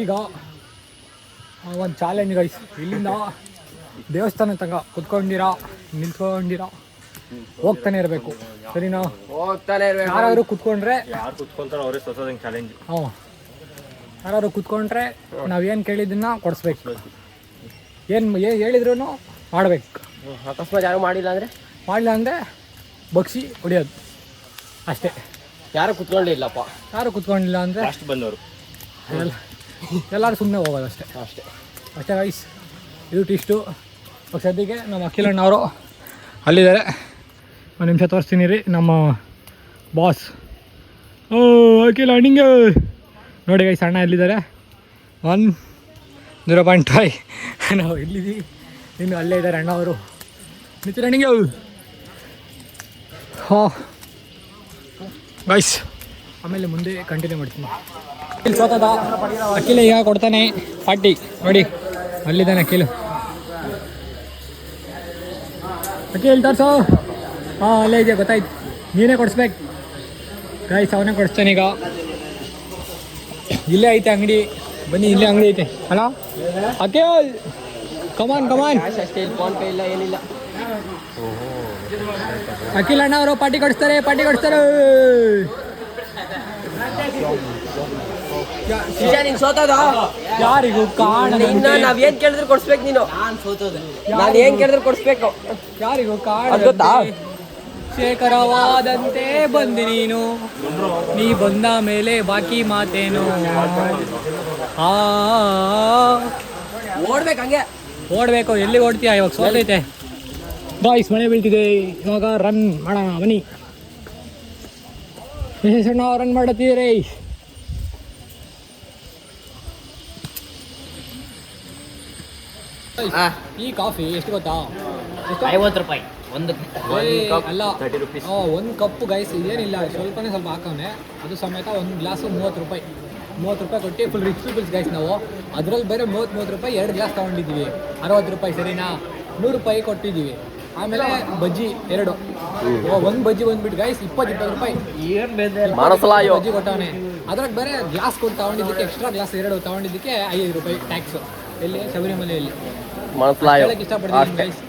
ಈಗ ಒಂದು challenge guys ಇಲ್ಲಿಂದ ದೇವಸ್ಥಾನ ತನಕ ಕುತ್ಕೊಂಡಿರಾ ನಿಂತ್ಕೊಂಡಿರಾ ಹೋಗ್ತಾನೆ ಇರಬೇಕು. ಸರಿನಾ? ಹೋಗ್ತಾನೆ ಇರಬೇಕು. ಯಾರಾದ್ರು ಕುತ್ಕೊಂಡ್ರೆ ಯಾರು ಕುತ್ಕೊಂತಾರೋ ಅವರೇ ಚಾಲೆಂಜ್ ಹಾಂ ಯಾರಾದ್ರು ಕುತ್ಕೊಂಡ್ರೆ ನಾವೇನು ಕೇಳಿದ್ದನ್ನ ಕೊಡಿಸ್ಬೇಕು. ಏನು ಏನು ಹೇಳಿದ್ರು ಮಾಡಬೇಕು. ಅಕಸ್ಮಾತ್ ಯಾರು ಮಾಡಿಲ್ಲ ಅಂದರೆ? ಮಾಡಿಲ್ಲ ಅಂದರೆ ಬಗ್ಸಿ ಹೊಡಿಯೋದು. ಅಷ್ಟೇ. ಯಾರು ಕುತ್ಕೊಂಡಿಲ್ಲಪ್ಪ. ಯಾರು ಕುತ್ಕೊಂಡಿಲ್ಲ ಅಂದರೆ ಅಷ್ಟು ಬಂದವರು. ಎಲ್ಲರೂ ಸುಮ್ಮನೆ ಹೋಗೋದು ಅಷ್ಟೇ. ಅಷ್ಟೇ. ಅಷ್ಟೇ ರೈಸ್ ಇದು ಟಿಸ್ಟು. ಇವಾಗ ಸದ್ಯಕ್ಕೆ ನಮ್ಮ ಅಖಿಲಣ್ಣವರು ಅಲ್ಲಿದ್ದಾರೆ. ಒಂದು ನಿಮಿಷ ತೋರಿಸ್ತೀನಿ ರೀ ನಮ್ಮ ಬಾಸ್ ಓ ಅಖಿಲ ಅಣ್ಣಿಂಗ ನೋಡಿ ಗೈಸ್ ಅಣ್ಣ ಎಲ್ಲಿದ್ದಾರೆ? ಒನ್ ಜೀರೋ ಪಾಯಿಂಟ್ ಫೈ ನಾವು ಇಲ್ಲಿದ್ದೀವಿ. ಇನ್ನು ಅಲ್ಲೇ ಇದ್ದಾರೆ ಅಣ್ಣ ಅವರು. ನಿತಿನ್ ಅಣ್ಣಿಂಗ ಹಾಂ. ಗೈಸ್ ಆಮೇಲೆ ಮುಂದೆ ಕಂಟಿನ್ಯೂ ಮಾಡ್ತೀನಿ. ಇಲ್ಲಿ ಸೋತದ ಅಖಿಲ ಈಗ ಕೊಡ್ತಾನೆ ಪಾರ್ಟಿ ನೋಡಿ ಅಲ್ಲಿದ್ದಾನೆ ಅಖಿಲ್. ಅಖಿಲ್ ತೋರ್ಸು. ಹಾಂ ಅಲ್ಲೇ ಇದೆಯಾ ಗೊತ್ತಾಯ್ತು. ನೀನೇ ಕೊಡಿಸ್ಬೇಕು. ಗಾಯ್ಸ್ ಅವನೇ ಕೊಡಿಸ್ತಾನೆ ಈಗ. ಇಲ್ಲೇ ಐತೆ ಅಂಗಡಿ. ಬನ್ನಿ ಇಲ್ಲೇ ಅಂಗಡಿ ಐತೆ. ಅಲ್ಲ ಅಖಿಲ್! ಕಮಾನ್ ಕಮಾನ್ ಇಲ್ಲ ಏನಿಲ್ಲ. ಅಖಿಲ್ ಅಣ್ಣ ಅವರು ಪಾರ್ಟಿ ಕೊಡಿಸ್ತಾರೆ ಪಾರ್ಟಿ ಕೊಡಿಸ್ತಾರೆ. ಶಿಷ್ಯ ನೀನ್ ಸೋತದ? ಯಾರಿಗೂ ಕಾಣ ಇನ್ನ ನಾವ್ ಏನ್ ಕೇಳಿದ್ರು ಕೊಡ್ಸ್ಬೇಕು ನೀನು. ನಾನು ಏನ್ ಕೇಳಿದ್ರು ಕೊಡ್ಸ್ಬೇಕು. ಯಾರಿಗೂ ಕಾಣ ಗೊತ್ತಾ? ಶೇಖರವಾದಂತೆ ಬಂದಿ ನೀನು. ನೀ ಬಂದ ಮೇಲೆ ಬಾಕಿ ಮಾತೇನು. ಆ ಓಡ್ಬೇಕು ಹಂಗೆ. ಓಡ್ಬೇಕು. ಎಲ್ಲಿ ಓಡ್ತೀಯ? ಇವಾಗ ಸೋತೈತೆ. ಬಾಯ್ಸ್ ಮನೆ ಬೀಳ್ತಿದೆ. ಇವಾಗ ರನ್ ಮಾಡೋಣ ಬನ್ನಿ. ಸಣ್ಣ ರನ್ ಮಾಡತ್ತೀರಿ ಈ ಕಾಫಿ ಎಷ್ಟು ಗೊತ್ತಾ? ಐವತ್ತು ರೂಪಾಯಿ. ಒಂದು ಕಪ್ ಅಲ್ಲ ತರ್ಟಿ ರುಪೀಸ್ ಒಂದು ಕಪ್ಪು ಗೈಸ್ ಏನಿಲ್ಲ ಸ್ವಲ್ಪನೇ ಸ್ವಲ್ಪ ಹಾಕವನೆ. ಅದು ಸಮೇತ ಒಂದು ಗ್ಲಾಸು ಮೂವತ್ತು ರೂಪಾಯಿ. ಮೂವತ್ತು ರೂಪಾಯಿ ಕೊಟ್ಟು ಫುಲ್ ರಿಚ್ ಪೀಪಲ್ಸ್ ಗೈಸ್ ನಾವು. ಅದ್ರಲ್ಲಿ ಬೇರೆ ಮೂವತ್ತು ಮೂವತ್ತು ರೂಪಾಯಿ ಎರಡು ಗ್ಲಾಸ್ ತೊಗೊಂಡಿದ್ದೀವಿ. ಅರವತ್ತು ರೂಪಾಯಿ ಸರಿನಾ? ನೂರು ರೂಪಾಯಿ ಕೊಟ್ಟಿದ್ದೀವಿ. ಆಮೇಲೆ ಬಜ್ಜಿ ಎರಡು. ಒಂದು ಬಜ್ಜಿ ಬಂದ್ಬಿಟ್ಟು ಗೈಸ್ ಇಪ್ಪತ್ತು ಇಪ್ಪತ್ತು ರೂಪಾಯಿ ಬಜ್ಜಿ ಕೊಟ್ಟವನೆ. ಅದ್ರಾಗ ಬೇರೆ ಗ್ಲಾಸ್ ಕೊಟ್ಟು ತಗೊಂಡಿದ್ದಕ್ಕೆ ಎಕ್ಸ್ಟ್ರಾ ಗ್ಲಾಸ್ ಎರಡು ತಗೊಂಡಿದ್ದಕ್ಕೆ ಐದು ರೂಪಾಯಿ ಟ್ಯಾಕ್ಸ್ ಎಲ್ಲಿ? ಶಬರಿಮಲೆಯಲ್ಲಿ. ಇಷ್ಟಪಡ್ತೀನಿ ಗೈಸ್